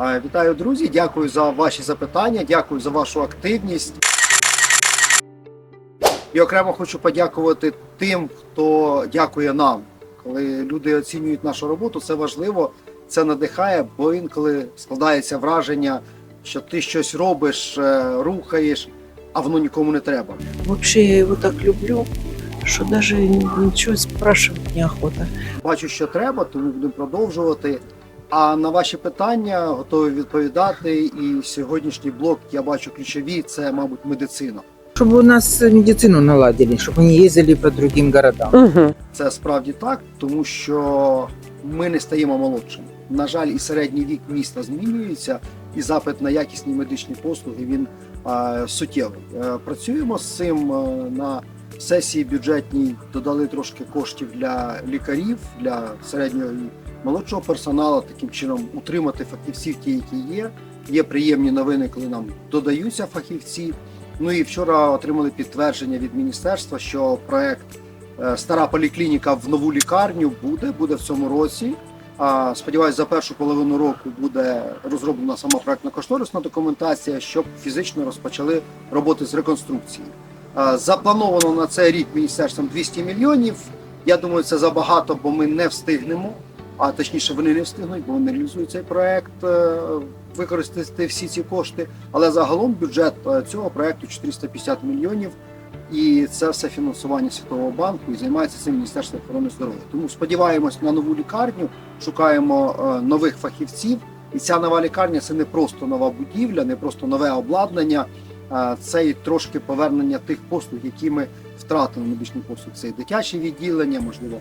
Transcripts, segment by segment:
Е, Вітаю, друзі! Дякую за ваші запитання, дякую за вашу активність. І окремо хочу подякувати тим, хто дякує нам. Коли люди оцінюють нашу роботу, це важливо, це надихає, бо інколи складається враження, що ти щось робиш, е, рухаєш, а воно нікому не треба. Вообще я его так люблю, что даже ничего спрашивать неохота. Бачу, що треба, тому будемо продовжувати. А на ваші питання готові відповідати. І сьогоднішній блок я бачу ключові це, мабуть, медицина. Чтобы у нас медицину наладили, чтобы они ездили по другим городам. Угу. Це справді так, тому що ми не стаємо молодшими. На жаль, і середній вік міста змінюється, і запит на якісні медичні послуги він е, суттєвий. Е, працюємо з цим е, на сесії бюджетній. Додали трошки коштів для лікарів, для середнього і молодшого персоналу. Таким чином утримати фахівців, ті, які є. Є приємні новини, коли нам додаються фахівці. Ну і вчора отримали підтвердження від міністерства, що проект Е, Стара поліклініка в нову лікарню буде, буде в цьому році. А, Сподіваюсь, за першу половину року буде розроблена сама проектно-кошторисна документація, щоб фізично розпочали роботи з реконструкції. Заплановано на цей рік міністерством 200 мільйонів. Я думаю, це забагато, бо ми не встигнемо. А точніше, вони не встигнуть, бо вони реалізують цей проект, е, використати всі ці кошти. Але загалом бюджет е, цього проекту 450 мільйонів і це все фінансування Світового банку і займається цим Міністерство охорони здоров'я. Тому сподіваємось на нову лікарню, шукаємо е, нових фахівців. І ця нова лікарня це не просто нова будівля, не просто нове обладнання, це і трошки повернення тих послуг, які ми втратили медичні послуги. Це і дитяче відділення, можливо,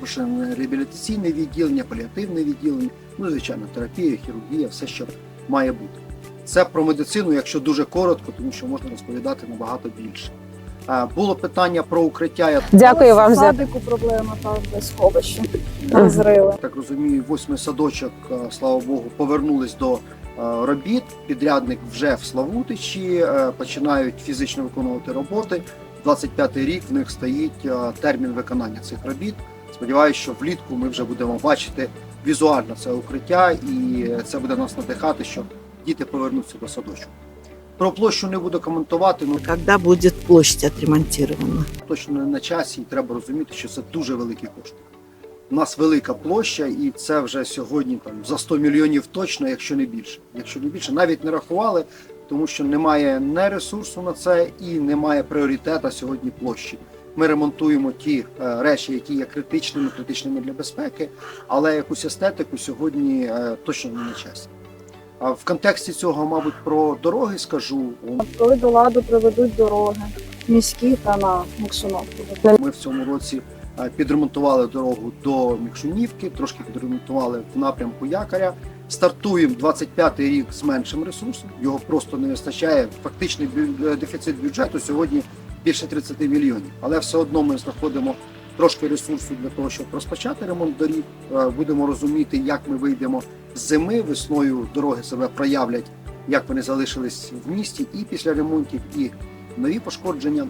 розширене реабілітаційне відділення, паліативне відділення, ну звичайно, терапія, хірургія, все, що має бути. Це про медицину, якщо дуже коротко, тому що можна розповідати набагато більше. Було питання про укриття. Я Дякую вам за садику проблема там без сховища. Розрили. так розумію, восьмий садочок, слава Богу, повернулись до робіт. Підрядник вже в Славутичі, починають фізично виконувати роботи. 25-й рік в них стоїть термін виконання цих робіт. Сподіваюся, що влітку ми вже будемо бачити візуально це укриття, і це буде нас надихати, що діти повернуться до садочку. Про площу не буду коментувати. Ну Когда будет площадь отремонтирована? точно не на часі, і треба розуміти, що це дуже великі кошти. У нас велика площа, і це вже сьогодні там за 100 мільйонів точно, якщо не більше. Якщо не більше, навіть не рахували, тому що немає не ресурсу на це і немає пріоритета сьогодні площі. Ми ремонтуємо ті е, речі, які є критичними, критичними для безпеки, але якусь естетику сьогодні е, точно не на часі. А в контексті цього, мабуть, про дороги скажу. Коли до ладу приведуть дороги міські та на Муксуновку. Ми в цьому році е, підремонтували дорогу до Мікшунівки, трошки підремонтували в напрямку якоря. Стартуємо 25-й рік з меншим ресурсом. Його просто не вистачає. Фактичний дефіцит бюджету сьогодні більше 30 мільйонів. Але все одно ми знаходимо трошки ресурсу для того, щоб розпочати ремонт доріг. Е, Будемо розуміти, як ми вийдемо з зими. Весною дороги себе проявлять, як вони залишились в місті, і після ремонтів, і нові пошкодження.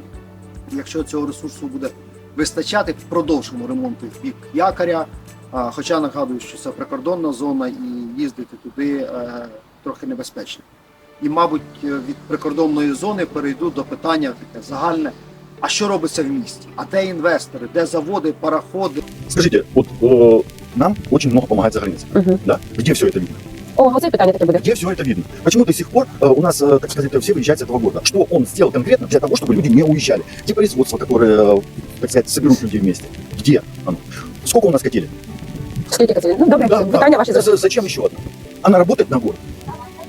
Якщо цього ресурсу буде вистачати, продовжимо ремонти в бік якоря. Хоча нагадую, що це прикордонна зона і їздити туди е, трохи небезпечно. І, мабуть, е, від прикордонної зони перейду до питання таке загальне. А що робиться в місті? А де інвестори, де заводи, пароходи? Скажите, вот э, нам очень много помогает за границей. Мгм. Да? Где все это видно? О, оце питання таке буде. Где все это видно? Почему до сих пор э, у нас, э, так сказать, все выезжают с этого города? Что он сделал конкретно для того, чтобы люди не уезжали? Где производство, которое, э, так сказать, соберут людей вместе? Где оно? Сколько у нас хотели? Скільки Катерина? Ну, добре, питання ваші За- зрозумілі. Зачем еще одна? Она работает на город?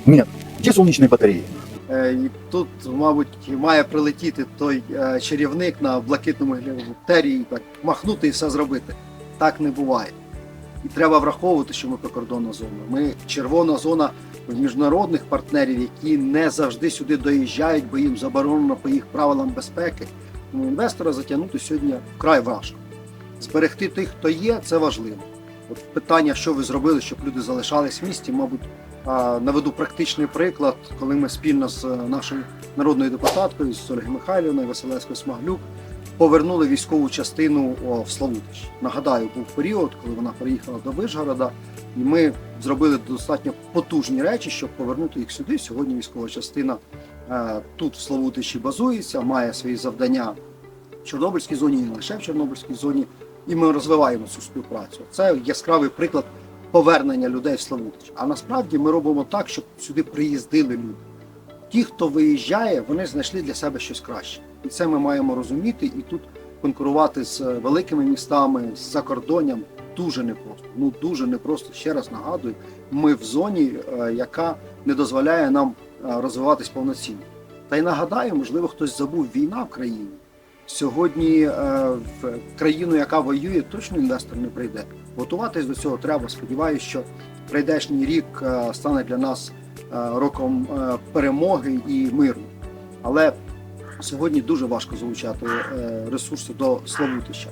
Нет. Где солнечные батареи? Е, І тут, мабуть, має прилетіти той е, чарівник на блакитному і так махнути і все зробити. Так не буває. І треба враховувати, що ми прикордонна зона. Ми червона зона міжнародних партнерів, які не завжди сюди доїжджають, бо їм заборонено по їх правилам безпеки. Тому інвестора затягнути сьогодні вкрай важко. Зберегти тих, хто є, це важливо. От питання, що ви зробили, щоб люди залишались в місті, мабуть, наведу практичний приклад, коли ми спільно з е, нашою народною депутаткою з Ольгою Михайлівною, Василевською Смаглюк, повернули військову частину в Славутич. Нагадаю, був період, коли вона приїхала до Вишгорода, і ми зробили достатньо потужні речі, щоб повернути їх сюди. Сьогодні військова частина е, тут в Славутичі базується, має свої завдання в Чорнобильській зоні, і не лише в Чорнобильській зоні, і ми розвиваємо цю співпрацю. Це яскравий приклад повернення людей в Славутич. А насправді ми робимо так, щоб сюди приїздили люди. Ті, хто виїжджає, вони знайшли для себе щось краще. І це ми маємо розуміти, і тут конкурувати з е, великими містами, з закордонням дуже непросто. Ну дуже непросто. Ще раз нагадую, ми в зоні, е, яка не дозволяє нам е, розвиватись повноцінно. Та й нагадаю, можливо, хтось забув війна в країні. Сьогодні в країну, яка воює, точно інвестор не прийде. Готуватись до цього треба. Сподіваюся, що прийдешній рік е, стане для нас е, роком е, перемоги і миру. Але сьогодні дуже важко залучати ресурси до Славутища.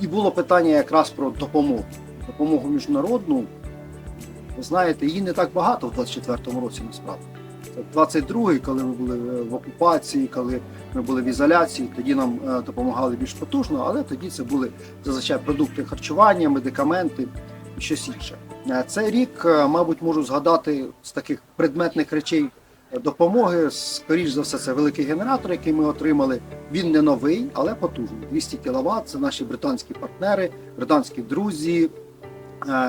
І було питання якраз про допомогу. Допомогу міжнародну. Ви знаєте, її не так багато в 24-му році насправді. Це 22-й, коли ми були е, в окупації, коли ми були в ізоляції, тоді нам е, допомагали більш потужно, але тоді це були зазвичай продукти харчування, медикаменти і щось інше. Е, Цей рік, мабуть, можу згадати з таких предметних речей допомоги. Скоріш за все, це великий генератор, який ми отримали. Він не новий, але потужний. 200 кВт. Це наші британські партнери, британські друзі.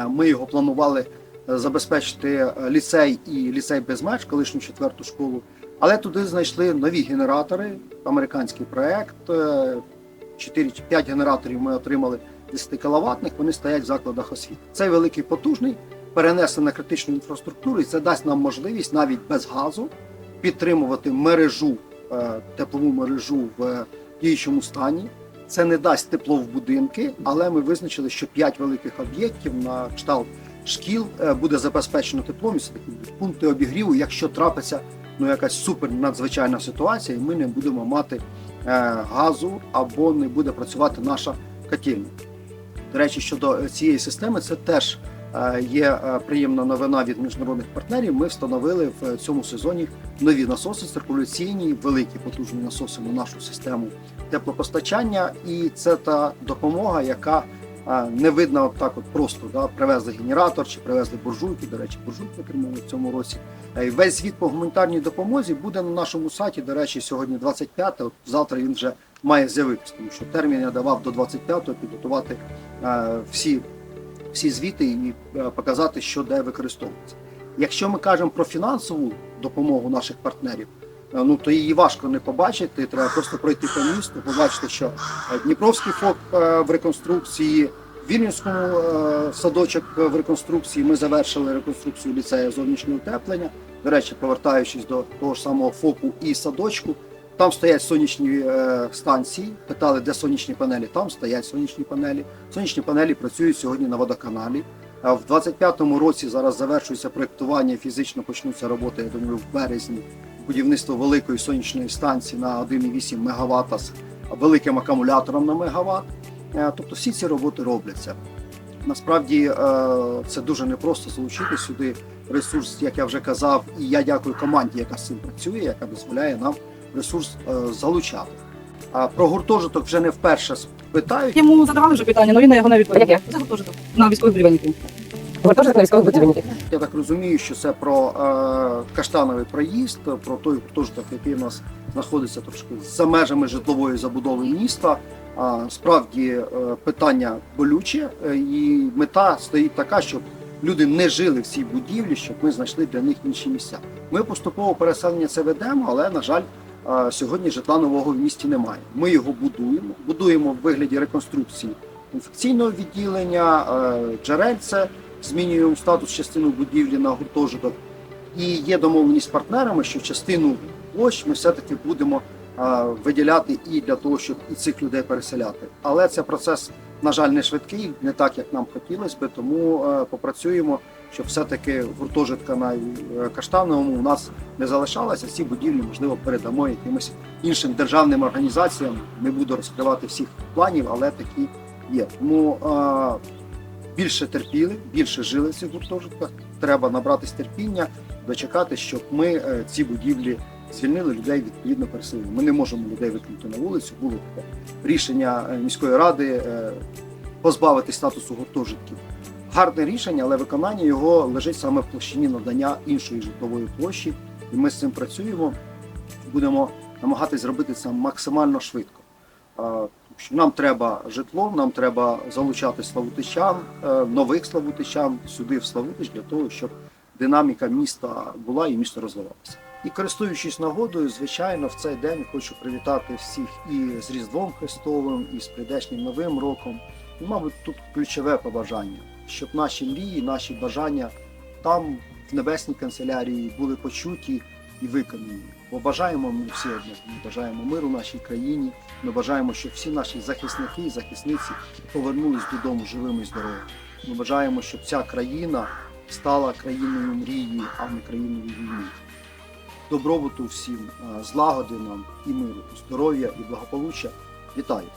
Ми його планували забезпечити е, ліцей і ліцей без меж, колишню четверту школу. Але туди знайшли нові генератори, американський проект. 4-5 генераторів ми отримали 10 кВт, вони стоять в закладах освіти. Цей великий потужний, перенесений на критичну інфраструктуру, і це дасть нам можливість навіть без газу підтримувати мережу, е, теплову мережу в е, діючому стані. Це не дасть тепло в будинки, але ми визначили, що 5 великих об'єктів на кшталт шкіл е, буде забезпечено теплом. І це такі будуть пункти обігріву, якщо трапиться ну якась супер надзвичайна ситуація, і ми не будемо мати е, газу або не буде працювати наша котельня. До речі, щодо цієї системи, це теж е, є е, приємна новина від міжнародних партнерів. Ми встановили в цьому сезоні нові насоси циркуляційні, великі потужні насоси на нашу систему теплопостачання, і це та допомога, яка е, не видно от так, от просто да, привезли генератор чи привезли буржуйки. До речі, буржуйки отримали в цьому році. Е, Весь звіт по гуманітарній допомозі буде на нашому сайті. До речі, сьогодні 25 от завтра він вже має з'явитися, тому що термін я давав до 25-го підготувати е, всі, всі звіти і е, показати, що де використовується. Якщо ми кажемо про фінансову допомогу наших партнерів, ну то її важко не побачити. Треба просто пройти по місту, побачити, що е, Дніпровський ФОП е, в реконструкції, Вільнюському е, садочок в реконструкції. Ми завершили реконструкцію ліцею зовнішнього утеплення. До речі, повертаючись до того ж самого ФОПу і садочку, там стоять сонячні е, станції. Питали, де сонячні панелі. Там стоять сонячні панелі. Сонячні панелі працюють сьогодні на водоканалі. В 25-му році зараз завершується проєктування. Фізично почнуться роботи. Я думаю, в березні будівництво великої сонячної станції на 1,8 МВт з великим акумулятором на мегаватт. Е, Тобто всі ці роботи робляться. Насправді е, це дуже непросто залучити сюди ресурс, як я вже казав, і я дякую команді, яка з цим працює, яка дозволяє нам ресурс е, залучати. А про гуртожиток вже не вперше питають. Йому задавали вже питання, але він на його не відповів. Яке? Це гуртожиток на військових будівельників. Гуртожиток на військових будівельників. Я так розумію, що це про е, каштановий проїзд, про той гуртожиток, який у нас знаходиться трошки за межами житлової забудови міста. А, справді е, питання болюче, е, і мета стоїть така, щоб люди не жили в цій будівлі, щоб ми знайшли для них інші місця. Ми поступово переселення це ведемо, але на жаль, е, сьогодні житла нового в місті немає. Ми його будуємо, будуємо в вигляді реконструкції інфекційного відділення, джерельце, змінюємо статус частину будівлі на гуртожиток. І є домовленість з партнерами, що частину площ ми все-таки будемо виділяти і для того, щоб і цих людей переселяти. Але це процес, на жаль, не швидкий, не так, як нам хотілося би, тому попрацюємо, щоб все-таки гуртожитка на е, Каштановому у нас не залишалася. Ці будівлі, можливо, передамо якимось іншим державним організаціям. Не буду розкривати всіх планів, але такі є. Тому більше терпіли, більше жили в цих гуртожитках. Треба набратись терпіння, дочекати, щоб ми е, ці будівлі звільнили людей відповідно переселили. Ми не можемо людей викинути на вулицю. Було таке рішення е, міської ради е, позбавити статусу гуртожитків. Гарне рішення, але виконання його лежить саме в площині надання іншої житлової площі, і ми з цим працюємо. Будемо намагатись зробити це максимально швидко. Нам треба житло, нам треба залучати славутичан, е, нових славутичан сюди в Славутич для того, щоб динаміка міста була і місто розвивалося. І користуючись нагодою, звичайно, в цей день хочу привітати всіх і з Різдвом Христовим, і з прийдешнім Новим роком. І, мабуть, тут ключове побажання, щоб наші мрії, наші бажання там, в небесній канцелярії, були почуті і виконані. Бо бажаємо ми всі одне. Ми бажаємо миру нашій країні. Ми бажаємо, щоб всі наші захисники і захисниці повернулись додому живими і здоровими. Ми бажаємо, щоб ця країна стала країною мрії, а не країною війни. Добробуту всім, е, злагоди нам і миру, здоров'я і благополуччя. Вітаю!